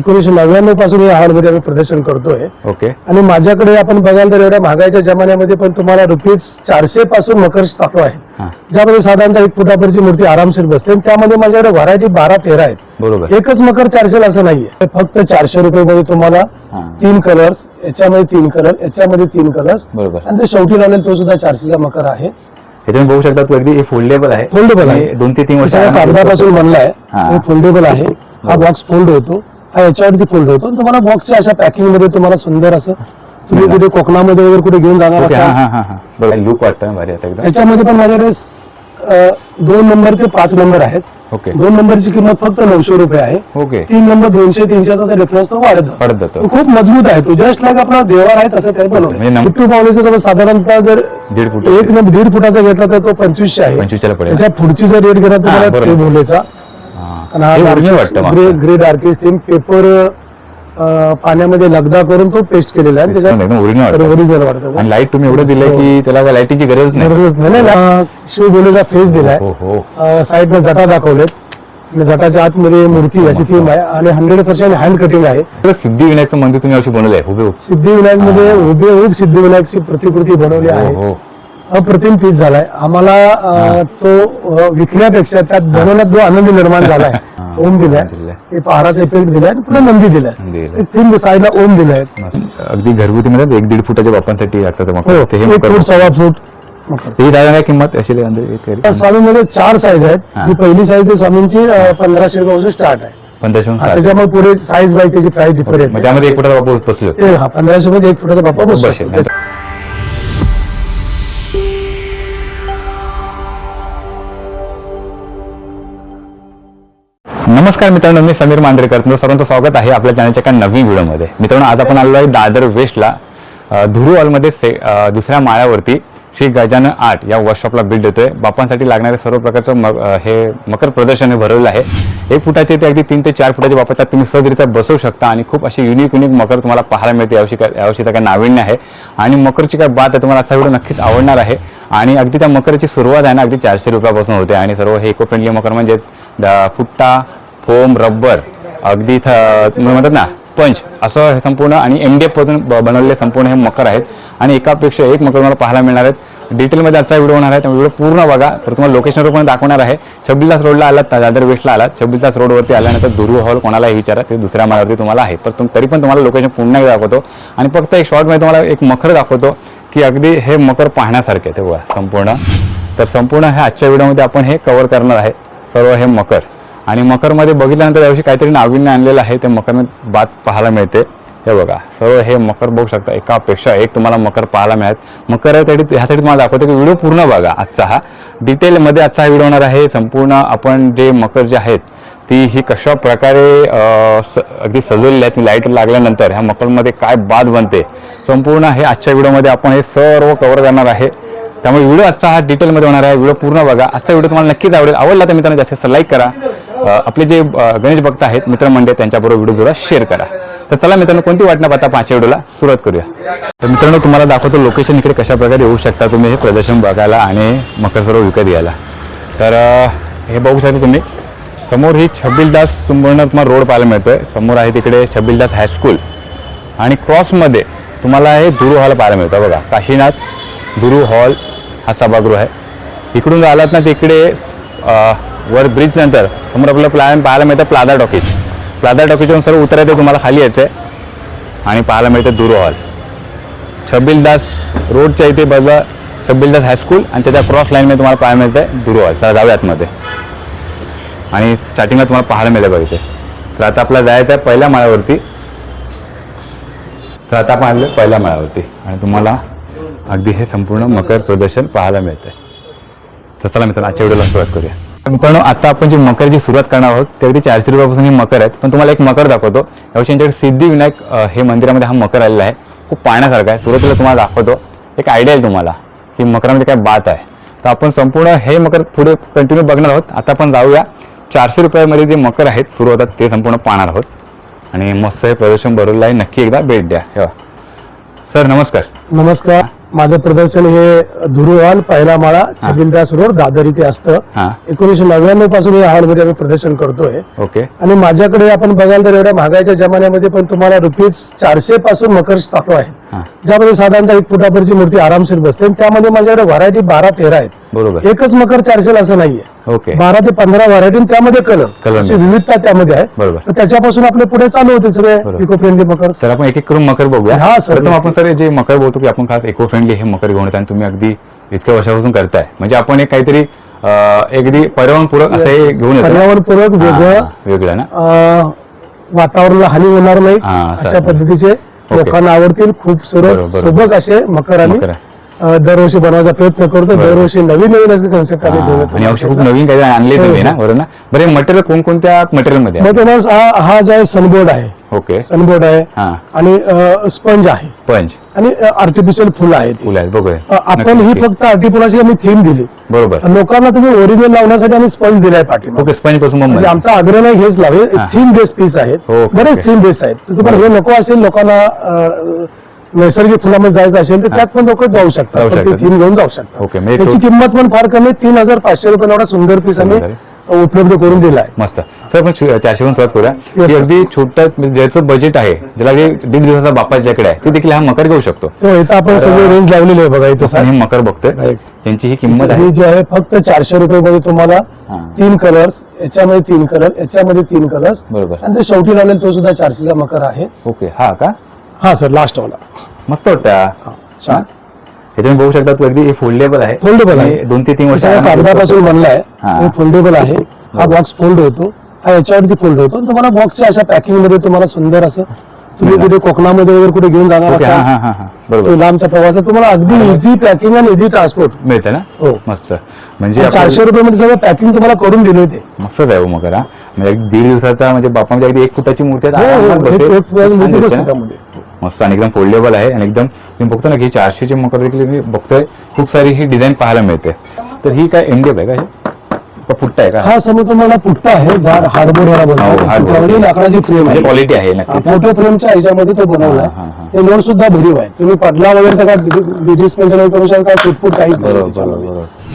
एकोणीशे नव्याण्णवपासून या हॉलमध्ये आम्ही प्रदर्शन करतोय. ओके. आणि माझ्याकडे आपण बघाल तर एवढ्या महागाईच्या जमान्यामध्ये पण तुम्हाला रुपीज चारशे पासून मकर स्टॉक आहे. ज्यामध्ये साधारणतः एक फुटापर्यंत मूर्ती आरामशीर बसते. आणि त्यामध्ये माझ्याकडे व्हरायटी बारा तेरा आहेत. बरोबर. एकच मकर चारशे असं नाहीये. फक्त चारशे रुपये मध्ये तुम्हाला तीन कलर्स याच्यामध्ये तीन कलर याच्यामध्ये तीन कलर्स बरोबर. आणि ते शेवटी लावलेला तो सुद्धा चारशेचा मकर आहे. ह्याच्यामध्ये बघू शकता तू अगदी हे फोल्डेबल आहे. फोल्डेबल आहे. दोन ते तीन वर्ष कागदापासून बनलाय. हा. हे फोल्डेबल आहे. हा बॉक्स फोल्ड होतो. हा याच्यावरती फोल्ड होतो. तुम्हाला बॉक्सच्या अशा पॅकिंगमध्ये तुम्हाला सुंदर असं तुम्ही कुठे कोकणामध्ये वगैरे कुठे घेऊन जाणार असाल. बरोबर लुक वाटतं भारी आता एकदम. याच्यामध्ये पण माझ्याकडे अं, दोन नंबर ते पाच नंबर आहेत. ओके. दोन नंबरची किंमत फक्त नऊशे रुपये आहे. ओके. तीन नंबर दोनशे तीनशेचा डिफरन्स तो वाढत जातो. पडत जातो. तो खूप मजबूत आहे तो. जस्ट लाईक आपला देवार आहे तसं काही म्हणजे बनवलं नम- पावलेचा जर साधारणतः जर दीड फुट एक न दीड फुटाचा घेतला तर तो पंचवीसशे आहे. पंचवीसला पडेल. त्याच्या पुढची जर रेट घेतला हा, तुम्हाला बरोबर. ते भोलेचा हा. कारण हा हे वाटतं ग्रे थीम पेपर पाण्यामध्ये लगदा करून तो पेस्ट केलेला आहे. एकदम original वाटतं. ओरिजिनल वाटतं आणि लाइट तुम्ही एवढं दिलंय की त्याला लाईटीची गरज नाही. गरजच नाही. ना फेस दिलाय. हो हो. साईडनं जटा दाखवलेत. आणि जटाच्या आतमध्ये मूर्ती अशी थीम आहे. आणि हंड्रेड पर्सेंट हँड कटिंग आहे. तर सिद्धिविनायकचं मंदिर तुम्ही अशी बनवलंय हुबेहूब. सिद्धिविनायकमध्ये हुबेहूब सिद्धिविनायकची प्रतिकृती बनवली हो आहे. हो. अप्रतिम पीस झालाय आम्हाला अं, तो विकण्यापेक्षा त्यात बनवण्यात जो आनंद निर्माण झालाय हा. ओम दिलाय दिलाय. ते पहाराचा इफेक्ट दिलाय आणि पुढे नंदी दिलाय दिलंय. तीन साईडला ओम दिलाय. अगदी घरगुती मध्ये एक दीड फुटाच्या बापांसाठी लागतात हो मग हे एक. फूट सव्वा फूट मकर. ही दादा काय किंमत अशी लय अंदाजे तरी? त्या स्वामीमध्ये चार साईज आहेत हा. जी पहिली साईज ती स्वामींची अं, पंधराशे रुपयापासून स्टार्ट आहे पंधराशे आणि. त्याच्यामुळे पुढे साईज बाय त्याची प्राइस मग डिफरन्स त्यामध्ये एक फुटाचा बापू बसलो हा पंधराशे मध्ये एक फुटाचा बाप्पा बसू बसेल. नमस्कार मित्रांनो मी समीर मांजरेकर तुमचं सर्वांचं स्वागत आहे आपल्या चॅनलच्या एका नवीन व्हिडिओमध्ये. मित्रांनो आज आपण आलो आहे दादर वेस्टला धुरू हॉलमध्ये से दुसऱ्या माळ्यावरती श्री गजानन आर्ट या वर्कशॉपला बिल्ड देतोय बापांसाठी लागणारे सर्व प्रकारचं मग हे मकर प्रदर्शन हे आहे. एक फुटाचे ते अगदी तीन ते चार फुटाच्या बापाच्या तुम्ही सहजरित्या बसवू शकता आणि खूप अशी युनिक युनिक मकर तुम्हाला पाहायला मिळते. यावर्षी काय यावर्षी काय नाविन्य आहे. आणि मकरची काय बात आहे तुम्हाला असा व्हिडिओ नक्कीच आवडणार आहे. आणि अगदी त्या मकरची सुरुवात आहे ना अगदी चारशे रुपयापासून होते. आणि सर्व हे इको फ्रेंडली मकर म्हणजे द- फुट्टा फोम रबर अगदी म्हणतात ना पंच असं हे संपूर्ण आणि एम डी एफपासून ब- बनवलेले संपूर्ण हे मकर आहेत. आणि एकापेक्षा एक मकर तुम्हाला पाहायला मिळणार आहेत. डिटेलमध्ये आजचा व्हिडिओ होणार आहे त्यामुळे व्हिडिओ पूर्ण बघा. तर तुम्हाला लोकेशनवर पण दाखवणार आहे. छब्बीस तास रोडला आलात दादर वेस्टला आलात. छब्बीस तास रोडवरती आल्यानंतर दुर्व हॉल कोणालाही विचारा. ते दुसऱ्या मार्गावरती तुम्हाला आहे. पण तरी पण तुम्हाला लोकेशन पुन्हा दाखवतो. आणि फक्त एक शॉर्टमध्ये तुम्हाला एक मकर दाखवतो की अगदी हे मकर पाहण्यासारखे ते बघा संपूर्ण. तर संपूर्ण हे आजच्या व्हिडिओमध्ये आपण हे कव्हर करणार आहे. सर्व हे मकर. आणि मकरमध्ये बघितल्यानंतर यावर्षी काहीतरी नाविन्य आणलेलं आहे. ते मकरमध्ये बात पाहायला मिळते. हे बघा सर्व हे मकर बघू शकता. एकापेक्षा एक तुम्हाला मकर पाहायला मिळत मकर आहे ह्यासाठी तुम्हाला दाखवतो की व्हिडिओ पूर्ण बघा आजचा हा. डिटेलमध्ये आजचा हा व्हिडिओ होणार आहे. संपूर्ण आपण जे मकर जे आहेत ती ही कशा प्रकारे स- अगदी सजवलेली आहे ती लाइट लागल्यानंतर ह्या मकरमध्ये काय बाद बनते संपूर्ण हे आजच्या व्हिडिओमध्ये आपण हे सर्व कवर करणार आहे. त्यामुळे व्हिडिओ आजचा हा डिटेलमध्ये होणार आहे. व्हिडिओ पूर्ण बघा. आजचा व्हिडिओ तुम्हाला नक्कीच आवडेल. आवडला तर मित्रांनो जास्त लाईक करा. आपले जे गणेश भक्त आहेत मित्रमंडळ त्यांच्याबरोबर व्हिडिओ जरा शेअर करा. तर चला मित्रांनो कोणती वाटणं पाहता पाचव्या व्हिडिओला सुरुवात करूया. तर मित्रांनो तुम्हाला दाखवतो लोकेशन इकडे कशा प्रकारे येऊ शकता तुम्ही हे प्रदर्शन बघायला आणि मकर सर्व विकत घ्यायला. तर हे बघू शकता तुम्ही समोर ही छबिलदास सुंबर्ण तुम्हाला रोड पाहायला मिळतोय. समोर आहे तिकडे छबिलदास हायस्कूल आणि क्रॉसमध्ये तुम्हाला हे दुरू हॉल पाहायला मिळतं बघा. काशीनाथ दुरू हॉल हा सभागृह आहे. इकडून आलात ना तिकडे वर ब्रिज नंतर समोर आपलं प्लॅन पाहायला मिळतं प्लादा टॉकीज प्लादा टॉकीजवरून सर्व उतरायचं तुम्हाला खाली यायचं. आहे आणि पाहायला मिळतं दुरू हॉल छबिलदास रोडच्या इथे बाजूला छबिलदास हायस्कूल आणि त्याच्या क्रॉस लाईनमध्ये तुम्हाला पाहायला मिळतं दुरू हॉल सर जाऊया आतमध्ये आणि स्टार्टिंगला तुम्हाला पाहायला मिळेल बघ इथे. तर आता आपला जायचं आहे पहिल्या माळ्यावरती. तर आता आपण आलो पहिल्या माळ्यावरती. आणि तुम्हाला अगदी हे संपूर्ण मकर प्रदर्शन पाहायला मिळतंय. तर चला मित्रांनो आजच्या व्हिडिओला सुरुवात करूया. मित्रांनो आता आपण जी मकरची सुरुवात करणार आहोत ते अगदी चारशे रुपयापासून हे मकर आहेत. पण तुम्हाला एक मकर दाखवतो. यावर्षी यांच्याकडे सिद्धिविनायक हे मंदिरामध्ये हा मकर आलेला आहे. खूप पाहण्यासारखा आहे. सुरुवातीला तुम्हाला दाखवतो. एक आयडिया आहे तुम्हाला की मकरामध्ये काय बात आहे. तर आपण संपूर्ण हे मकर पुढे कंटिन्यू बघणार आहोत. आता आपण जाऊया. चारशे रुपयामध्ये जे मकर आहेत सुरू होतात ते संपूर्ण पाहणार आहोत. आणि मस्त हे प्रदर्शन भरवलं आहे. नक्की एकदा भेट द्या. हे सर नमस्कार. नमस्कार. माझं प्रदर्शन हे धुरुवाल पहिला माळा छबिलदास रोड दादर इथे असतं. एकोणीशे नव्याण्णवपासून या हॉलमध्ये आम्ही प्रदर्शन करतोय. ओके. आणि माझ्याकडे आपण बघाल तर एवढ्या महागाईच्या जमान्यामध्ये पण तुम्हाला रुपीज चारशे पासून मकर चालू आहे. ज्यामध्ये साधारणतः एक फुटापर्यंत मूर्ती आरामशीर बसते आणि त्यामध्ये माझ्याकडे व्हरायटी बारा तेरा आहेत. बरोबर. एकच मकर चारशे असं नाहीये. ओके बारा ते पंधरा व्हरायटी त्यामध्ये कलर अशी विविधता त्यामध्ये आहे बरोबर. त्याच्यापासून आपले पुढे चालू होते सगळे बरोबर. इको फ्रेंडली मकर तर आपण एक एक करून मकर बघूया हा, सर. प्रथम आपण सर जे मकर बोलतो की आपण खास इको फ्रेंडली हे मकर घेऊन येतो आणि तुम्ही अगदी इतक्या वर्षापासून करताय म्हणजे आपण एक काहीतरी अं, अगदी पर्यावरणपूरक असं हे घेऊन येतो पर्यावरणपूरक वेगळं हा, वेगळं ना अं, वातावरणाला हानी होणार नाही हा, असं अशा आहे. पद्धतीचे लोकांना आवडतील खूप सुरत बरोबर. सुबक असे मकर. अं, दरवर्षी बनवायचा प्रयत्न करतो. दरवर्षी नवीन नवीन असे कन्सेप्ट आम्ही येतो आणि औषध खूप नवीन काही आणले हो, तुम्ही ना. बरोबर ना? बरे मटेरियल कोणकोणत्या मटेरियलमध्ये? मग तुम्हाला हा हा जो आहे सनबोर्ड आहे. ओके. सनबोर्ड आहे. आणि स्पंज आहे. पंच आणि आर्टिफिशियल फुलं आहेत. बघूया आपण ही. फक्त आर्टिफुलाची आम्ही थीम दिली. बरोबर. लोकांना तुम्ही ओरिजिनल लावण्यासाठी आम्ही स्पंज दिलाय पाठीमागे. ओके स्पंजपासून म्हणजे आमचा आग्रह नाही हेच लावे. थीम बेस पीस आहेत. बरेच. थीम बेस आहेत. तुम्हाला हे नको असेल लोकांना नैसर्गिक फुलामध्ये जायचं असेल तर त्यात पण लोक जाऊ शकतात. जाऊ पण ते शकतात. थीम घेऊन जाऊ शकतात. त्याची किंमत पण फार कमी तीन हजार पाचशे रुपये एवढा सुंदर पीस आम्ही उपलब्ध करून दिला आहे. मस्त. सर आपण छु- चारशेवरून सुरुवात करूया. अगदी छोटं ज्याचं बजेट आहे ज्याला दीड दिवसाचा बापाच्याकडे आहे ते देखील हा मकर घेऊ शकतो. हो इथं आपण सगळे रेंज लावलेले आहे बघा इथं. हे मकर बघतोय. त्यांची ही किंमत आहे. जी आहे फक्त चारशे रुपये मध्ये तुम्हाला. तीन कलर्स याच्यामध्ये तीन कलर याच्यामध्ये तीन कलर्स बरोबर. आणि शेवटी लावलेला तो सुद्धा चारशेचा मकर आहे. ओके हा का? हा सर लास्ट वाला. मस्त वाटतं हा. हा, बघू शकता तू अगदी हे फोल्डेबल आहे. Foldable आहे. हे दोन ते तीन वर्ष सगळ्या कागदापासून बनलाय. हा. फोल्डेबल आहे. हा बॉक्स फोल्ड होतो. हा याच्यावरती फोल्ड होतो. आणि तुम्हाला बॉक्सच्या अशा पॅकिंगमध्ये तुम्हाला सुंदर असं तुम्ही कुठे कोकणामध्ये वगैरे कुठे घेऊन जाणार हा असाल हा हा हा. बरोबर. तो लांबच्या प्रवासात तुम्हाला अगदी इझी पॅकिंग आणि इझी ट्रान्सपोर्ट मिळतं ना? हो. मस्त. म्हणजे आपण- चारशे रुपये मध्ये सगळं पॅकिंग तुम्हाला करून दिले होते मस्तच आहे हो हा म्हणजे अगदी दीड दिवसाचा म्हणजे बापा म्हणजे अगदी एक फुटाची मूर्ती आहे, हो, हो, आरामात एक- बसेल. एक फुटाची छान मूर्ती दिसते बसते ना. त्यामध्ये. मस्त आणि एकदम फोल्डेबल आहे. आणि एकदम तुम्ही बघतो ना की चारशेचे मकर देखील मी बघतोय खूप सारी ही डिझाईन पाहायला मिळते. तर ही काय एमडीएफ आहे? का हे का फुट्टा आहे का? हा समोर तुम्हाला पुट्टा आहे झाड हार्डबोर्ड याला हो, बनवतो. पुट्टा म्हणजे लाकडाची फ्रेम म्हणजे आहे क्वालिटी आहे नक्की फोटो फ्रेमच्या ह्याच्यामध्ये तो हा, हा, हा. हे लोड सुद्धा भरीव आहे. तुम्ही पडला वगैरे तर डिस्मेंटल करू शकता फुटफुट काहीच नाही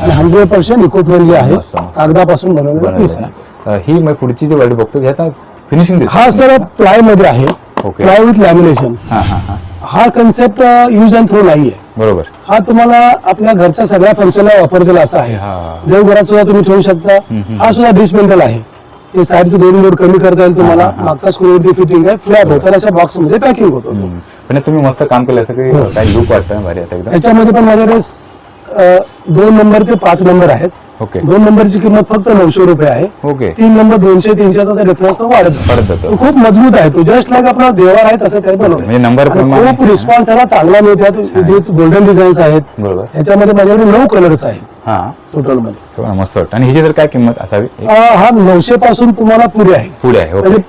आणि हंड्रेड पर्सेंट इको फ्रेंडली आहे. कागदापासून बनवलेला पीस आहे. ही मग पुढची जी वर्ड बघतो ह्याचा फिनिशिंग हा सर प्लायमध्ये आहे. प्लाय विथ लॅमिनेशन हा हा हा. हा कन्सेप्ट यूज अँड थ्रो नाहीये. बरोबर. हा तुम्हाला आपल्या घरच्या सगळ्या फंक्शनला वापरलेला असा आहे. हा. देवघरात सुद्धा तुम्ही ठेवू शकता. हम्म. हा सुद्धा डिस्मेंटल आहे. हे साईडचे दोन लोड कमी करता येईल तुम्हाला. मागचा स्क्रूवरती फिटिंग आहे. फ्लॅट होतं आणि अशा बॉक्समध्ये पॅकिंग होत हम्म. पण तुम्ही मस्त काम केलं. असं की हो. काय लुक वाटतं भारी आता एकदम? याच्यामध्ये पण माझ्याकडे स- अं, दोन नंबर ते पाच नंबर आहेत. ओके दोन नंबरची किंमत फक्त नऊशे रुपये आहे. ओके तीन नंबर दोनशे तीनशेचा रेफरन्स तो वाढत. परत जातो. तो खूप मजबूत आहे. तो जस्ट लाईक आपला देवार आहे तसं काही बनवलं म्हणजे number प्रमाणे- खूप रिस्पॉन्स त्याला चांगला मिळतात गोल्डन डिझाईन्स आहेत बरोबर. ह्याच्यामध्ये माझ्याकडे नऊ कलर्स आहेत. हा. टोटलमध्ये मस्त वाटतं. आणि ह्याची जर काय किंमत असावी? एक अं, हा नऊशे पासून तुम्हाला पुढे आहे. पुढे आहे. ओके म्हणजे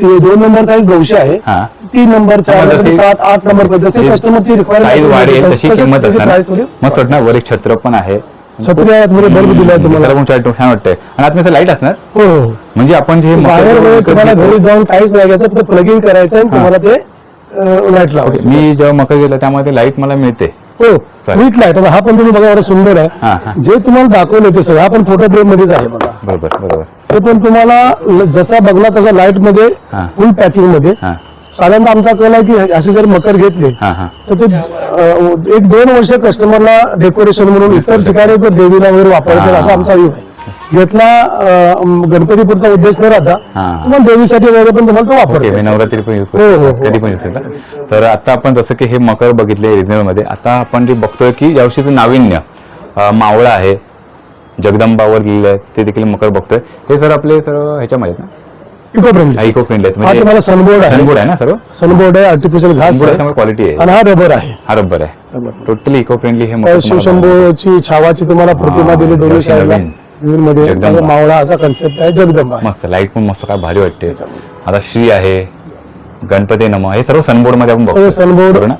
ते दोन नंबर साईज नऊशे आहे. हा. तीन नंबर चार नंबर जशी- सात आठ नंबर पर्यंत. जसे कस्टमरची साईज वाढेल तशी किंमत असणार. प्राइस थोडी मस्त वाटणार वर एक छत्र पण आहे. छत्री आहे मध्ये बल्ब दिलाय तुम्हाला. पण छान वाटतंय. आणि लाइट असणार? हो. हो म्हणजे आपण जे बाहेर तुम्हाला घरी जाऊन काहीच नाही घ्यायचं फक्त प्लगिंग करायचं आणि तुम्हाला ते लाइट लावायची. मी. जेव्हा मकर गेला त्यामध्ये लाइट मला मिळते. हो. विथ लाइट हा पण तुम्ही बघा एवढा सुंदर हा, आहे. हा. जे तुम्हाला दाखवलं ते सगळं हा पण फोटो फ्रेम मध्येच आहे बघा. बरोबर बरोबर. ते पण तुम्हाला जसा बघला तसा लाइटमध्ये हा. फुल पॅकिंगमध्ये. हा. साधारणतः आमचा कल आहे की असे जर मकर घेतले हा हा तर ते अं, एक दोन वर्ष कस्टमरला डेकोरेशन म्हणून इतर ठिकाणी ते देवीला वगैरे वापरतील हा. असा आमचा व्ह्यू आहे घेतला अं, गणपतीपुरता उद्देश न राहता हा. तुम्हाला देवीसाठी वगैरे पण तुम्हाला तो ओके वापरता. नवरात्री पण युज हो, हो, करतो हो. कधी पण युज करतो तर आता आपण जसं की हे मकर बघितले रिजनलमध्ये आता आपण जे बघतोय की या वर्षीचं नाविन्य अं, मावळा आहे जगदंबावर लिहिलं आहे ते देखील मकर बघतोय हे सर आपले सर्व ह्याच्यामध्ये आहेत ना इको फ्रेंडली इको फ्रेंडली आहेत हा तुम्हाला सनबोर्ड आहे. सनबोर्ड आहे ना सर्व? सनबोर्ड आहे आर्टिफिशियल घास आहे क्वालिटी आहे. आणि हा रबर आहे. हा रब्बर आहे. रबर टोटली इको फ्रेंडली हे शिवशंभूची छावाची तुम्हाला प्रतिमा दिली दोन्ही साईडला. मध्ये. मावळा असा कन्सेप्ट आहे जगदंबा आहे. मस्त लाइट पण मस्त काय भारी वाटते. आता श्री आहे गणपती नम. हे सर्व सनबोर्डमध्ये आपण सनबोर्ड.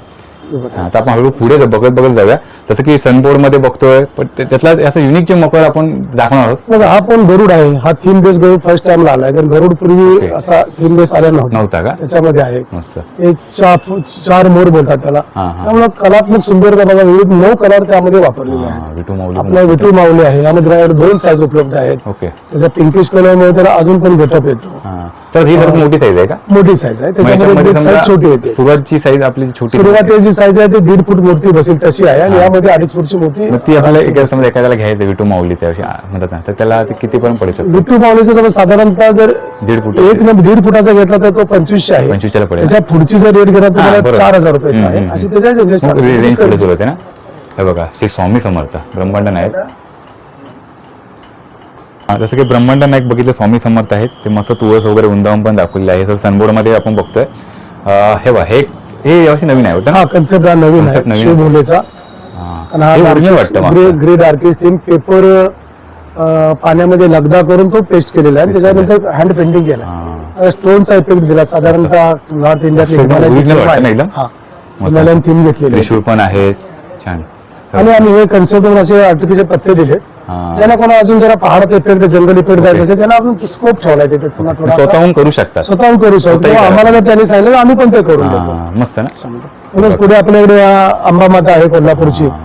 आता आपण हळूहळू पुढे बघत बघत जाऊया. जसं की सनबोर्डमध्ये बघतोय पण त्यातला असं युनिक जे मकर आपण दाखवणार आहोत. बघा हा पण गरुड आहे. हा थीम बेस गरुड फर्स्ट टाइमला आलाय. कारण गरुड पूर्वी. असा थीम बेस आला नव्हता. नव्हता का? त्याच्यामध्ये आहे. मस्त. एक चार चार मोर बोलतात त्याला. हा, हा. त्यामुळे कलात्मक सुंदरता बघा विविध नऊ कलर त्यामध्ये वापरलेले आहेत. हा, विठू माऊली आपला विठू माऊली आहे. यामध्ये दोन साईज उपलब्ध आहेत. ओके. त्याचा पिंकिश कलरमध्ये त्याला अजून पण गेटअप येतो. हा. तर ही सर्वात मोठी साईज आहे का? मोठी साईज आहे. त्याच्यामध्ये साईज छोटी येते. सुरुवातची साईज आपली छोटी सुरुवातीची साईज आहे ती दीड फूट मूर्ती बसेल तशी आहे आणि यामध्ये अडीच फूटची मूर्ती मग ती आपल्याला एका समजा एखाद्याला घ्यायचं विठू माऊली आ, म्हणतात ना तर त्याला ते किती पण पडू शकतो? विठू माऊलीचा जर साधारणतः जर दीड फूट एक दीड फुटाचा घेतला तर तो पंचवीसशे आहे. पंचवीसला पडेल. त्याच्या पुढची जर रेट घेतला तर तुम्हाला. चार हजार रुपयाचा आहे अशी. त्याच्या रेंज. पुढे सुरू होते ना. हे बघा श्री स्वामी समर्थ ब्रह्मांड नायक. जसं की ब्रह्मांड नायक बघितलं स्वामी समर्थ आहेत. ते मस्त तुळस वगैरे उंदावून पण दाखवलेलं आहे. सर सनबोर्डमध्ये आपण बघतोय. हे बघा हे हे यावर्षी नवीन आहे वाटतं? हा कन्सेप्ट हा नवीन आहे. नवीन. हा. हा हे ग्रे मागचं. ग्रे डार्किश थीम पेपर पाण्यामध्ये लगदा करून तो पेस्ट केलेला आहे. त्याच्यानंतर हँड पेंटिंग केला हा. स्टोनचा इफेक्ट दिला. साधारणतः नॉर्थ आहे. हिमालयन थीम घेतलेली आहे. पण आहे. छान. आणि आम्ही हे कन्सेप्ट असे आर्टिफिशियल पत्ते दिले ज्यांना कोणा अजून जरा पहाडाचा इफेक्ट जंगल इफेक्ट द्यायचा असेल त्यांना आपण स्कोप ठेवलाय तिथे पुन्हा थोडासा. स्वतःहून करू शकतात स्वतःहून करू शकतो. स्वतःही किंवा करा. आम्हाला जर त्यांनी सांगितलं तर आम्ही पण ते करून देतो. हा, मस्त ना. तसंच पुढे आपल्याकडे अं, अंबामाता आहे कोल्हापूरची. हा.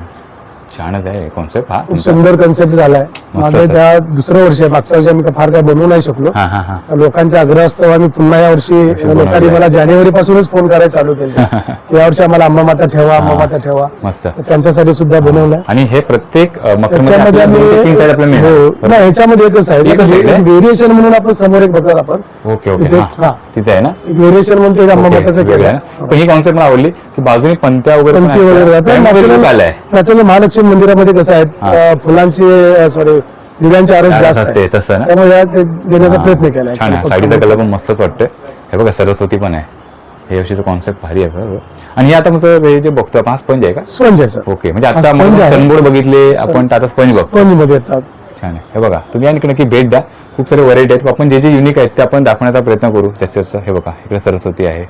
छानच आहे कॉन्सेप्ट हा खूप. सुंदर कन्सेप्ट झालाय. माझं. त्या दुसरं वर्ष आहे मागच्या वर्षी आम्ही फार काय बनवू नाही शकलो. हा हा हा. तर लोकांच्या आग्रह असतो आम्ही पुन्हा या वर्षी लोकांनी. मला जानेवारी पासूनच फोन करायला चालू केले. की या वर्षी आम्हाला ठेवा अंबामाता ठेवा. मस्त. तर त्यांच्यासाठी सुद्धा बनवलंय. आणि हे प्रत्येक आम्ही हो, ह्याच्यामध्ये एकच आहे? व्हेरिएशन म्हणून आपण समोर एक बघतात आपण. Okay okay. तिथे- आहे ना? व्हेरिएशन म्हणून ते अंबामाताचं ओके, वेगळं केलं ही कॉन्सेप्ट मला आवडली की बाजूने पंत्या वगैरे पण पंक्ती महालक्ष्मी मंदिरामध्ये कसं आहे हा. फुलांची सॉरी दिव्यांची आरस जास्त आहे तसं ना? त्यामुळे ते देण्याचा. प्रयत्न केलाय छान आहे. साडीचा कलर पण मस्तच वाटतोय. हे बघा सरस्वती पण आहे. हे वर्षीचं कॉन्सेप्ट भारी आहे बरोबर. आणि हे आता मग हे जे बघतो आपण हा स्पंज आहे का? स्पंज आहे सर. ओके म्हणजे आता आहे. सनबोर्ड बघितले आपण आता स्पंज बघतो. स्पंजमध्ये येतात. छान आहे. हे बघा तुम्ही आणि नक्की भेट द्या. खूप सारे व्हरायटी आहेत. आपण जे जे युनिक आहेत ते आपण दाखवण्याचा प्रयत्न करू. जास्तीत जास्त हे बघा इकडे सरस्वती आहे.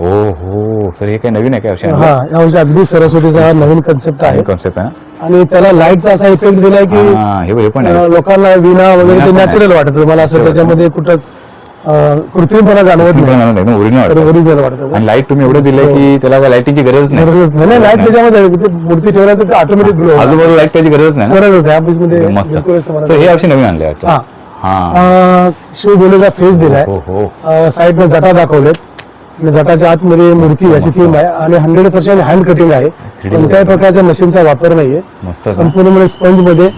हो हो सर हे काय नवीन आहे हा वर्षी यावर्षी अगदी सरस्वतीचा हा नवीन कन्सेप्ट आहे. कॉन्सेप्ट आहे ना? आणि त्याला लाईटचा असा इफेक्ट दिलाय की हा, हे हे पण आहे. अं, लोकांना विना वगैरे विणा ते पण आहे. नॅचरल वाटत मला असं त्याच्यामध्ये कुठंच अं, कृत्रिमपणा जाणवत नाही. ओरिजिनल सर्व वाटतं. आणि लाइट तुम्ही एवढं दिलंय की त्याला लाईटीची गरज नाही. गरजच नाही. लाइट त्याच्यामध्ये आहे. ते मूर्ती ठेवल्यानंतर ते ऑटोमॅटिक ग्लो आजूबाजूला लाइट त्याची गरज नाही ना? गरजच नाही. ऑफिसमध्ये मस्त. तर हे वर्षी नवीन आणले वाटतं. हा. हा शिव बोलेचा फेस दिलाय. हो हो साईडनं जटा दाखवलेत. आणि जटाच्या आतमध्ये मूर्ती अशी थीम आहे. आणि हंड्रेड पर्सेंट हँड कटिंग आहे. कोणत्याही प्रकारच्या मशीनचा वापर नाहीये. मस्त ना? संपूर्ण म्हणजे स्पंजमध्ये.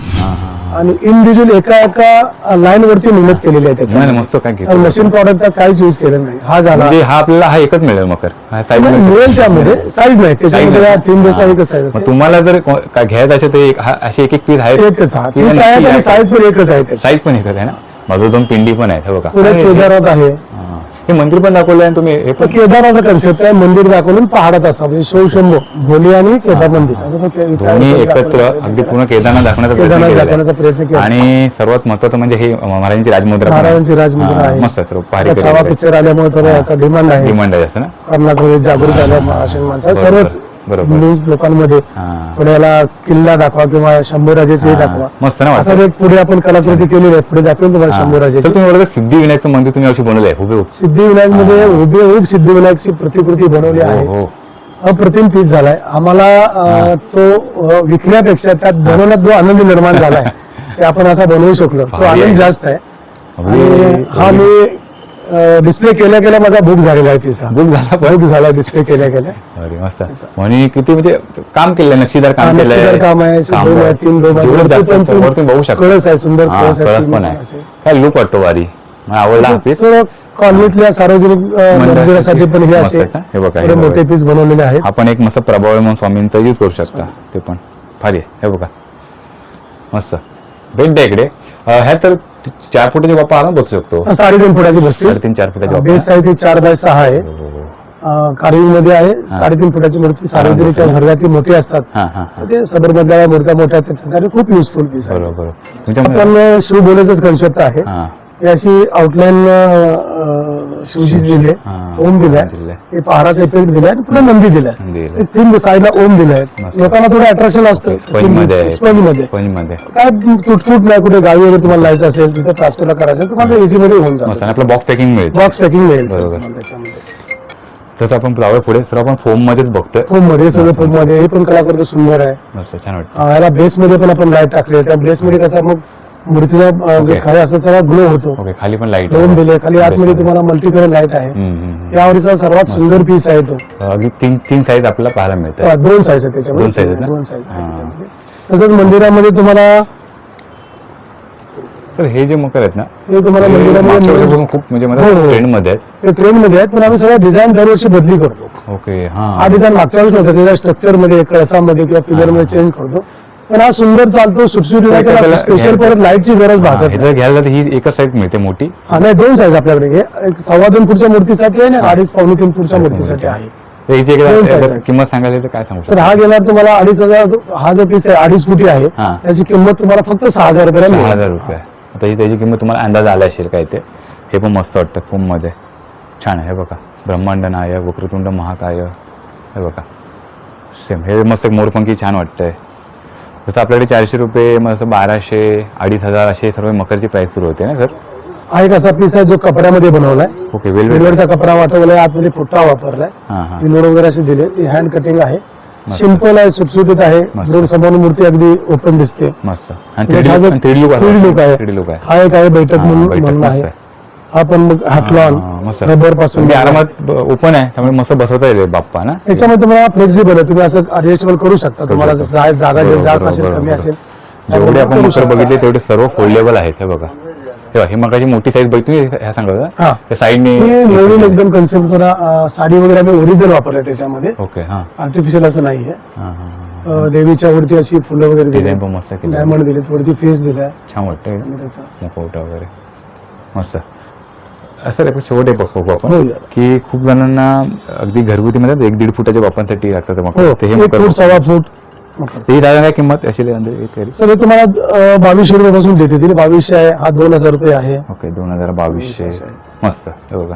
आणि इंडिव्हिज्युअल एका एका लाईन वरती मेहनत केलेली आहे नाही त्याच्या नाही, मस्त काय घेतो मशीन प्रॉडक्टात काहीच युज केलं नाही. हा झाला. म्हणजे हा आपल्याला हा एकच मिळेल मकर. मिळेल. त्यामध्ये. साईज नाही. त्याच्यामध्ये तीन बेसला एकच साईज तुम्हाला जर घ्यायचं असेल तर असे एक एक पीस एकच हा. आहे आणि साईज पण एकच आहे साईज पण एकच आहे ना? बाजू दोन पिंडी पण आहेत बघा. पुढे आहे. हा. मंदिर पण दाखवलंय आणि तुम्ही हे पण केदारनाथचा कन्सेप्ट आहे मंदिर दाखवून पहाडात असा म्हणजे शिव शंभो भोले आणि केदार मंदिर असं तो दोन्ही एकत्र अगदी. पूर्ण केदारनाथ दाखवण्याचा प्रयत्न केदारनाथ केलेला दाखवण्याचा प्रयत्न आहे. केला आणि सर्वात महत्वाचं म्हणजे हे महाराजांची राजमुद्रा पण आहे. महाराजांची राजमुद्रा हा, आहे. मस्त आहे सर्व छावा पिक्चर आल्यामुळे थोडा याचा डिमांड आहे डिमांड आहे असं ना कर्नाटकमध्ये जागृत झाल्या महाराष्ट्रीयन माणसं बरोबर, सर्वच बरोबर. हिंदू लोकांमध्ये हा. थोडं याला किल्ला दाखवा किंवा शंभूराजेचे हा, दाखवा. मस्त ना असंच वाटतं एक पुढे आपण कलाकृती केलेली आहे पुढे दाखवेन तुम्हाला हा. शंभूराजेची. तर तुम्ही बरोबर सिद्धिविनायकचं मंदिर तुम्ही अशी बनवलंय उभे उभे. सिद्धिविनायकमध्ये हुबेहूब सिद्धिविनायकची प्रतिकृती बनवली हो आहे. हो. अप्रतिम पीस झालाय. आम्हाला अं, तो अं, विकण्यापेक्षा त्यात बनवण्यात जो आनंद निर्माण झालाय ते आपण असा बनवू शकलो. तो भारी आहे. आनंद जास्त आहे. आणि हा मी डिस्प्ले केल्या केल्या माझा बुक झालेला आहे पिसा बुक झाला पण? बुक झाला डिस्प्ले केल्या केल्या. अरे मस्त. आणि किती म्हणजे काम केलंय नक्षीदार काम नक्षीदार काम आहे काम डोम आहे, तीन डोम आहे. जेवढं जास्त वरती पण समोर तुम्ही बघू शकता. कळस आहे सुंदर हा, कळस आहे कळस तीन पण. आहे. काय लुक वाटतो वारी? मला आवडला हा. थोडं कॉलनीतल्या सार्वजनिक अं, मंदिरासाठी मंदिरासाठी पण हे मस्त असे? हे बघा, हे थोडे बघा. मोठे पीस बनवलेले आहेत. आपण एक मस्त प्रभाव म्हणून स्वामींचा यूज करू शकता. ते पण. भारी आहे. हे बघा. मस्त. भेट द्या इकडे. अं, ह्या तर चार फुटाचे बाप्पा आराम बसू शकतो. साडेतीन फुटाची बसते. साडेतीन चार फुटाचे बेस आहे ते चार बाय सहा आहे. हो, हो, हो. कार्विंगमध्ये आहे साडेतीन फुटाची मूर्ती सार्वजनिक किंवा घरगुती मोठी असतात. ते सबरमधल्या मूर्त्या मोठ्या त्याच्यासाठी खूप युजफुल पीस आहे. बरोबर. शिव बोलेचाच कन्सेप्ट आहे. हा अशी आउटलाईन शिवजी दिले. ओम दिलाय. हे पहाराचा इफेक्ट दिलाय आणि पुन्हा नंदी दिलाय. तीन साईडला ओम दिलाय. लोकांना थोडं अट्रॅक्शन असतं. स्पंजमध्ये काय तुटफूट नाही कुठे गावी वगैरे तुम्हाला जायचं असेल तिथे ट्रान्सफरला करायचं असेल तुम्हाला इझी मध्ये होऊन आपलं बॉक्स पॅकिंग मिळतं बॉक्स पॅकिंग मिळेल त्याच्यामध्ये. तसं आपण जाऊया पुढे सर आपण फोम मध्येच बघतोय. फोममध्ये सगळं फोममध्ये हे पण कलाकृती सुंदर आहे. याला बेस मध्ये पण आपण लाइट टाकले. त्या बेस मध्ये कसं मग मूर्तीचा. खाली असतो त्याला ग्लो होतो. खाली पण लाइट दोन दिले खाली आतमध्ये तुम्हाला मल्टी कलर लाइट आहे यावरचा सर्वात सुंदर पीस आहे तो. अगदी तीन तीन साईज आपल्याला पाहायला मिळतात. हा, दोन साईज आहे त्याच्यामध्ये. दोन आहेत ना? दोन साईज हा. तसंच मंदिरामध्ये तुम्हाला तर हे जे मकर आहेत ना हे तुम्हाला हे मंदिरामध्ये खूप म्हणजे हो, मला हो. ट्रेंडमध्ये आहेत. हे ट्रेन मध्ये आहेत पण आम्ही सगळ्या डिझाईन दरवर्षी बदली करतो. ओके हा. हा डिझाईन मागच्या वेळेस नव्हता त्याच्या स्ट्रक्चरमध्ये कळसामध्ये किंवा पिलरमध्ये चेंज करतो. पण हा सुंदर चालतो स्पेशल परत लाईटची गरज भासत हे. जर घ्यायला तर ही एकच साईड मिळते मोठी. हा नाही दोन साईज आपल्याकडे. एक सव्वा दोन फुटच्या मूर्तीसाठी आहे आणि अडीच पावणे तीन फुटच्या मूर्तीसाठी आहे. किंमत सांगायला तर काय सांगू सर हा गेल्यावर तुम्हाला अडीच हजार हा जो पीस आहे अडीच फुटी आहे. त्याची किंमत तुम्हाला फक्त सहा हजार रुपयाला सहा. हजार रुपये. आता ही त्याची किंमत तुम्हाला अंदाज आला असेल काय ते हे पण मस्त वाटतं फोममध्ये छान आहे बघा. ब्रह्मांड नायक वक्रतुंड महाकाय हे बघा. सेम हे मस्त मोरपंखी छान वाटतंय. जसं आपल्याकडे चारशे रुपये मग असं बाराशे अडीच हजार असे सर्व मकरची प्राइस सुरू होते ना सर? हा एक असा पीस आहे जो कपड्यामध्ये बनवलाय. ओके वेल सिल्वरचा कपडा वाटवलाय आतमध्ये फुट्टा वापरलाय. हां हां. वगैरे असे दिले ते हँड कटिंग आहे. सिंपल आहे सुटसुटीत आहे. मस्त. दोन समोर मूर्ती अगदी ओपन दिसते. मस्त. आणि त्याचा जो 3D लुक 3D look आहे. थ्री लुक आहे. हा एक आहे बैठक म्हणून म्हणून आहे. आहे. हा पण मग हाटलॉन मस्त. रबरपासून म्हणजे आरामात ओपन आहे त्यामुळे मस्त बसवता येईल बाप्पा ना? याच्यामध्ये तुम्हाला फ्लेक्झिबल आहे तुम्ही असं ऍडजस्टेबल करू शकता. तुम्हाला. जसं जागा बरोबर, जास्त बरोबर, असेल कमी बरोबर. असेल जेवढे आपण करू मकर शकता. बघितले तेवढे सर्व फोल्डेबल आहेत हे बघा. हे बघा, ही मकाची मोठी साईज बघितली ह्या हा. होता त्या साईडने हे नवीन एकदम कन्सेप्ट जरा अं, साडी वगैरे आम्ही ओरिजिनल वापरले त्याच्यामध्ये. ओके हा. आर्टिफिशियल असं नाहीये. हा हा अं, देवीच्या वरती अशी फुलं वगैरे दिली. डिझाईन पण मस्त केली. डायमंड दिलेत वरती फेस दिलाय छान वाटतं मुखवटा वगैरे. मस्त. असं एक शेवट एक बघू आपण हो, या. की खूप जणांना अगदी घरगुती मध्ये एक दीड फुटाच्या बापांसाठी लागतात ते हो मकर ते हे एक फूट सव्वा फूट. ही दादा काय किंमत असेल अंदाजे एक तरी. सर हे तुम्हाला अं, बावीसशे रुपयापासून देते दिली बावीसशे आहे हा दोन हजार रुपये आहे. ओके दोन हजार बावीसशे. बावीसशे. मस्त हे बघा.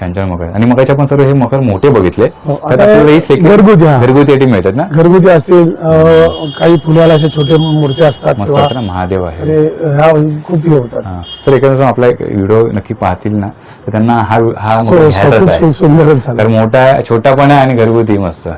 छान छान मकर आणि मगाच्या पण सर्व हे मकर मोठे बघितले. हो, आता घरगुती, हा. घरगुती आयटम मिळतात ना? घरगुती असतील अं, काही पुण्याला असे छोटे मूर्ती असतात मस्त किंवा वाटतं ना महादेव आहे. ह्या खूप हे होतात. हा. तर एखादा आपला एक व्हिडिओ नक्की पाहतील ना तर त्यांना हा हा सो- मकर सो- घ्यायचाच खूप आहे. खूप सुंदरच झालं. तर मोठा छोटा पण आहे आणि घरगुती मस्त.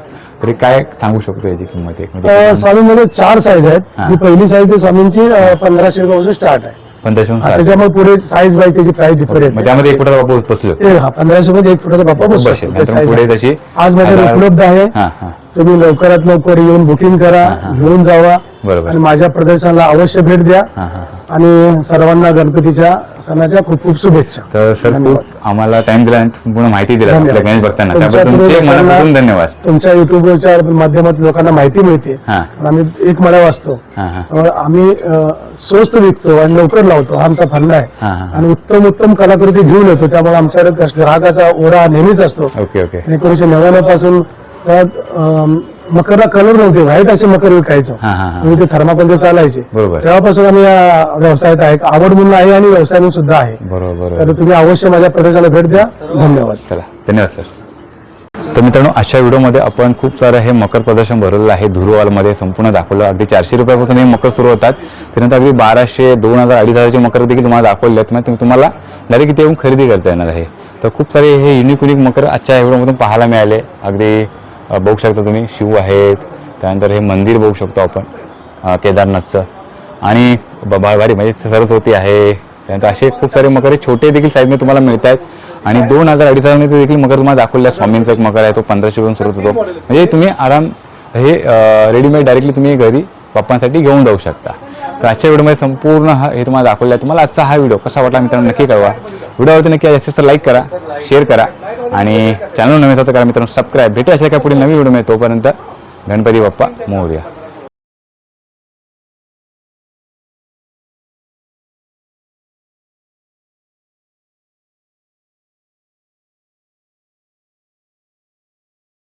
तरी काय सांगू शकतो याची किंमत एक? अं, म्हणजे स्वामींमध्ये चार साईज आहेत. जी पहिली साईज ती स्वामींची अं, पंधराशे रुपयापासून स्टार्ट आहे. पंधराशे सात त्याच्यामुळे पुढे साईज वाईज त्याची प्राइस डिफरन्स मग त्यामध्ये एक फुटा बापू बसलो पंधराशे मध्ये एक फुटाचा बाप्पा बसू बसेल size पुढे. त्याची आज माझ्याकडे उपलब्ध आहे. हा हा. तुम्ही लवकरात लवकर येऊन बुकिंग करा घेऊन जावा. बरोबर. आणि माझ्या प्रदर्शनाला अवश्य भेट द्या. हा हा हा. आणि सर्वांना गणपतीच्या सणाच्या खूप खूप शुभेच्छा. तर सर. खूप आम्हाला टाइम दिला आणि पूर्ण माहिती दिला. आपल्या गणेश भक्तांना. तुमच्या त्याबद्दल तुमचे थ्रू लोकांना- मनापासून धन्यवाद. तुमच्या युट्यूबच्या माध्यमातून लोकांना माहिती मिळते. हा. आणि आम्ही एक मळा वाचतो. हा हा. त्यामुळे आम्ही अं, स्वस्त विकतो आणि लवकर लावतो. हा आमचा फंड आहे. हा हा आणि उत्तम उत्तम कलाकृती घेऊन येतो. त्यामुळे आमच्याकडे कस- ग्राहकाचा ओढा नेहमीच असतो. Okay okay. एकोणीशे नव्याण्णवपासून अं, मकरला कलर नव्हते. व्हाईट असे मकर विकायचो. हा हा हा. आणि ते थर्माकोलचे चालायचे. बरोबर. तेव्हापासून आम्ही या व्यवसायात आहे. आवड म्हणून आहे आणि व्यवसाय म्हणून सुद्धा आहे. बरोबर. तर तुम्ही अवश्य माझ्या प्रदर्शनाला भेट द्या. धन्यवाद. चला धन्यवाद सर. तर मित्रांनो अशा व्हिडिओमध्ये आपण खूप सारं हे मकर प्रदर्शन भरलेलं आहे. धुरुवालमध्ये संपूर्ण दाखवलं. अगदी चारशे रुपयापासून हे मकर सुरू होतात. त्यानंतर अगदी बाराशे दोन हजार अडीच हजारचे मकर देखील तुम्हाला दाखवले आहेत. म्हणजे तुम्हाला डायरेक्ट इथे येऊन खरेदी करता येणार आहे. तर खूप सारे हे युनिक युनिक मकर आजच्या व्हिडिओमधून पाहायला मिळाले. अगदी बघू शकता तुम्ही शिव आहेत त्यानंतर हे मंदिर बघू शकतो आपण केदारनाथचं. आणि बाळवाडी म्हणजे सरस्वती आहे त्यानंतर असे खूप सारे मकर छोटे देखील साईजने तुम्हाला मिळत आहेत. आणि दोन हजार अडीच हजारमध्ये देखील मकर तुम्हाला दाखवलेला स्वामींचा एक मकर आहे तो पंधराशे रुपये सुरू होतो. म्हणजे तुम्ही आराम हे रेडीमेड डायरेक्टली तुम्ही घरी पप्पांसाठी घेऊन जाऊ शकता. तर आजच्या व्हिडिओमध्ये संपूर्ण हा हे तुम्हाला दाखवलं आहे. तुम्हाला आजचा हा व्हिडिओ कसा वाटला मित्रांनो नक्की कळवा. व्हिडिओवरती नक्की असेल तर लाईक करा शेअर करा आणि चॅनल नवीन होतं करा मित्रांनो सबस्क्राईब भेटू अशा काय पुढे नवीन व्हिडिओ मिळतो तोपर्यंत गणपती बाप्पा मोर्या.